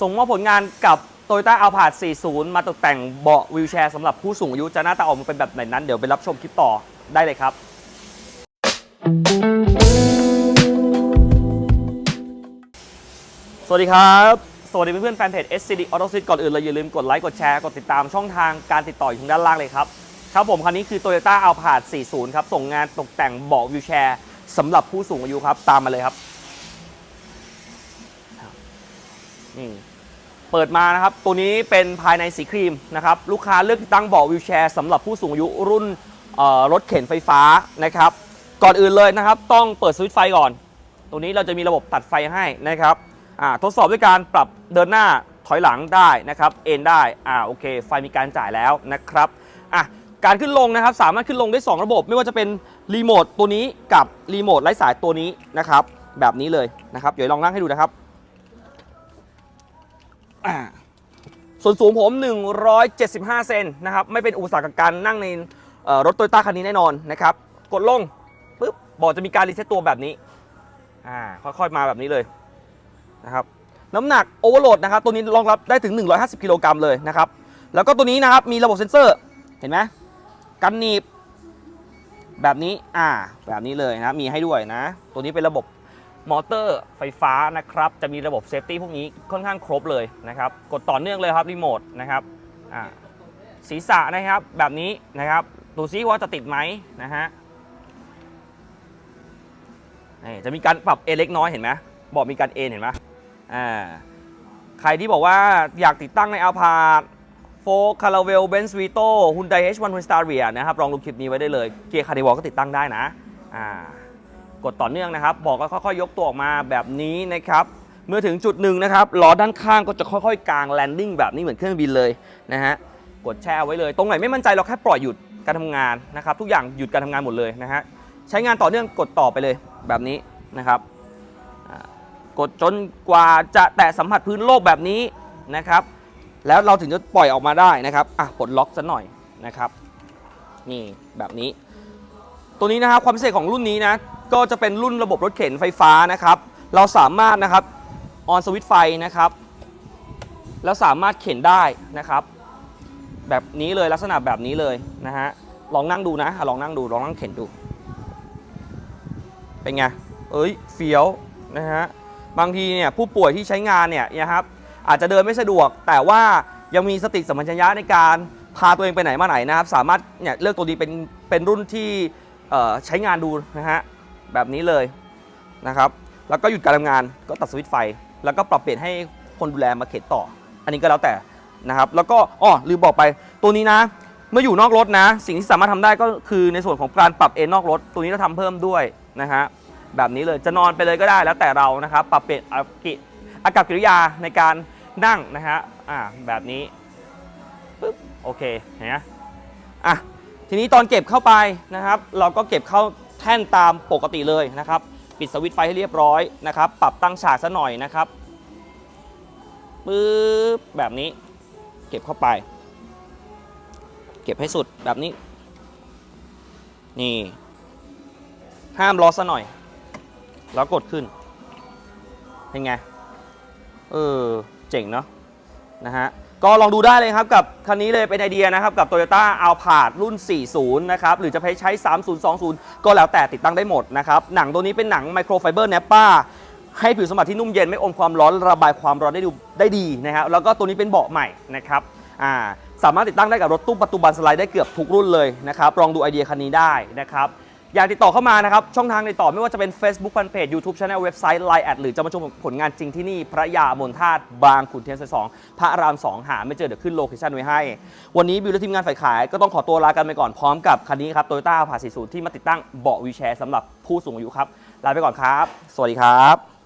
ส่งมอบผลงานกับ Toyota a l p a r d 40 มาตกแต่งเบาะวีลแชร์สำหรับผู้สูงอายุจะหน้าตาออกมาเป็นแบบไหนนั้น เดี๋ยวไปรับชมคลิปต่อได้เลยครับ สวัสดีครับ สวัสดีเพื่อนๆแฟนเพจ SCD Auto Seat ก่อนอื่นเลยอย่าลืมกดไลค์ กดแชร์ กดติดตามช่องทางการติดต่ออยู่ทางด้านล่างเลยครับ ครับผมคันนี้คือ Toyota a l p a r d 40 ครับ ส่งงานตกแต่งเบาะวีลแชร์สำหรับผู้สูงอายุครับ ตามมาเลยครับ นี่เปิดมานะครับ ตัวนี้เป็นภายในสีครีมนะครับ ลูกค้าเลือกติดตั้งเบาะวีลแชร์สำหรับผู้สูงอายุรุ่นรถเข็นไฟฟ้านะครับ ก่อนอื่นเลยนะครับ ต้องเปิดสวิตช์ไฟก่อนตัวนี้เราจะมีระบบตัดไฟให้นะครับทดสอบด้วยการปรับเดินหน้าถอยหลังได้นะครับ เอนได้อ่าโอเค ไฟมีการจ่ายแล้วนะครับอะการขึ้นลงนะครับ สามารถขึ้นลงได้ 2 ระบบ ไม่ว่าจะเป็นรีโมทตัวนี้กับรีโมทไร้สายตัวนี้นะครับ แบบนี้เลยนะครับเดี๋ยวลองนั่งให้ดูนะครับ อ่าส่วนสูงผม 175 เซนนะครับ ไม่เป็นอุปสรรคกับการนั่งในรถโตโยต้าคันนี้แน่นอนนะครับ กดลงปุ๊บบอร์ดจะมีการรีเซ็ตตัวแบบนี้อ่าค่อยๆมาแบบนี้เลยนะครับน้ำหนักโอเวอร์โหลดนะครับ ตัวนี้รองรับได้ถึง 150 กิโลกรัมเลยนะครับ แล้วก็ตัวนี้นะครับ มีระบบเซ็นเซอร์เห็นไหมกันหนีบแบบนี้อ่าแบบนี้เลยนะมีให้ด้วยนะ ตัวนี้เป็นระบบ มอเตอร์ไฟฟ้านะครับ จะมีระบบเซฟตี้พวกนี้ค่อนข้างครบเลยนะครับ กดต่อเนื่องเลยครับรีโมทนะครับศีรษะนะครับแบบนี้นะครับ ดูซิว่าจะติดไหมนะฮะจะมีการปรับเอเล็กน้อยเห็นไหมบอกมีการเอนเห็นไหมอ่าใครที่บอกว่าอยากติดตั้งในอัลพาร์โฟคาราเวลเบนซ์วีโต้ฮุนไดเอชวันฮุนสตาร์เรียนะครับลองดูคลิปนี้ไว้ได้เลย เกียร์คาร์ดิวอลก็ติดตั้งได้นะอ่า กดต่อเนื่องนะครับ บอกก็ค่อยๆ ยกตัวออกมาแบบนี้นะครับ เมื่อถึงจุดหนึ่งนะครับล้อด้านข้างก็จะค่อยๆกางแลนดิ้งแบบนี้เหมือนเครื่องบินเลยนะฮะ กดแช่ไว้เลย ตรงไหนไม่มั่นใจเราแค่ปล่อยหยุดการทำงานนะครับ ทุกอย่างหยุดการทำงานหมดเลยนะฮะ ใช้งานต่อเนื่องกดต่อไปเลยแบบนี้นะครับกดจนกว่าจะแตะสัมผัสพื้นโลกแบบนี้นะครับ แล้วเราถึงจะปล่อยออกมาได้นะครับ อะปลดล็อกซะหน่อยนะครับ นี่แบบนี้ ตัวนี้นะครับความพิเศษของรุ่นนี้นะ ก็จะเป็นรุ่นระบบรถเข็นไฟฟ้านะครับ เราสามารถนะครับออนสวิตไฟนะครับ แล้วสามารถเข็นได้นะครับ แบบนี้เลยลักษณะแบบนี้เลยนะฮะลองนั่งดูนะลองนั่งดูลองนั่งเข็นดู เป็นไงเอ้ยเฟี้ยวนะฮะบางทีเนี่ยผู้ป่วยที่ใช้งานเนี่ยนะครับอาจจะเดินไม่สะดวก แต่ว่ายังมีสติสัมปชัญญะในการพาตัวเองไปไหนมาไหนนะครับ สามารถเนี่ยเลือกตัวนี้เป็นเป็นรุ่นที่ใช้งานดูนะฮะ แบบนี้เลยนะครับแล้วก็หยุดการทำงานก็ตัดสวิตช์ไฟ แล้วก็ปรับเปลี่ยนให้คนดูแลมาเข็นต่อ อันนี้ก็แล้วแต่นะครับแล้วก็อ๋อลืมบอกไปตัวนี้นะเมื่ออยู่นอกรถนะ สิ่งที่สามารถทำได้ก็คือในส่วนของการปรับเอนนอกรถ ตัวนี้เราทำเพิ่มด้วยนะฮะแบบนี้เลยจะนอนไปเลยก็ได้แล้วแต่เรานะครับปรับเปลี่ยนอากิอากับกิริยาในการนั่งนะฮะอ่าแบบนี้ปึ๊บโอเคเห็นไหมอะทีนี้ตอนเก็บเข้าไปนะครับ เราก็เก็บเข้า แท่นตามปกติเลยนะครับ ปิดสวิตช์ไฟให้เรียบร้อยนะครับ ปรับตั้งฉากซะหน่อยนะครับปึ๊บแบบนี้ เก็บเข้าไป เก็บให้สุดแบบนี้ นี่ ห้ามล้อซะหน่อย แล้วกดขึ้น เป็นไง เออ เจ๋งเนาะนะฮะ ก็ลองดูได้เลยครับกับคันนี้เลยเป็นไอเดียนะครับกับ Toyota a l p a r d รุ่น 40 นะครับ หรือจะไปใช้ 3020 ก็แล้วแต่ติดตั้งได้หมดนะครับ หนังตัวนี้เป็นหนังไมโครไฟเบอร์เนปป้าให้ผิวสัมผัสที่นุ่มเย็นไม่อมความร้อนระบายความร้อนได้ดูได้ดีนะครับแล้วก็ตัวนี้เป็นเบาะใหม่นะครับอ่าสามารถติดตั้งได้กับรถตู้ปัจจุบันสไลด์ได้เกือบทุกรุ่นเลยนะครับลองดูไอเดียคันนี้ได้นะครับ อยากติดต่อเข้ามานะครับ ช่องทางติดต่อไม่ว่าจะเป็น Facebook Fanpage YouTube Channel เว็บไซต์ Line แอดหรือจะมาชมผลงานจริงที่นี่ พระยามนทาตบางขุนเทียนซอยสองพระราม2หาไม่เจอเดี๋ยวขึ้นโลเคชั่นไว้ให้ วันนี้บิวและทีมงานฝ่ายขายก็ต้องขอตัวลากันไปก่อนพร้อมกับคันนี้ครับโตโยต้าผ่า40ที่มาติดตั้งเบาะวีแชร์สำหรับผู้สูงอายุครับลาไปก่อนครับ สวัสดีครับ